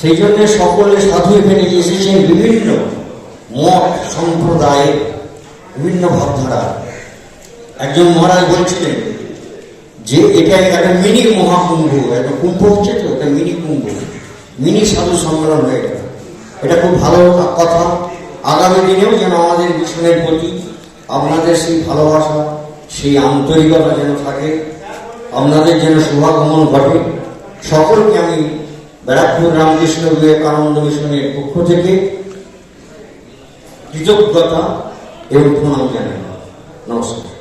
সেই জন্য সকলে সাধু এখানে এসেছেন বিভিন্ন মঠ, সম্প্রদায়, বিভিন্ন ভাবধারা। একজন মহারাজ বলছিলেন যে, এটা একটা মিনি মহাকুম্ভ, একটা কুম্ভ হচ্ছে তো, একটা মিনি কুম্ভ। মিনি সাধু সম্মেলন হয়ে গেল। এটা খুব ভালো কথা। আগামী দিনেও যেন আমাদের মিশনের প্রতি আপনাদের সেই ভালোবাসা, সেই আন্তরিকতা যেন থাকে, আপনাদের যেন শুভাগমন ঘটে। সকলকে আমি ব্যারাকপুর রামকৃষ্ণ বিবেকানন্দ মিশনের পক্ষ থেকে কৃতজ্ঞতা এবং প্রণাম জানাই। নমস্কার।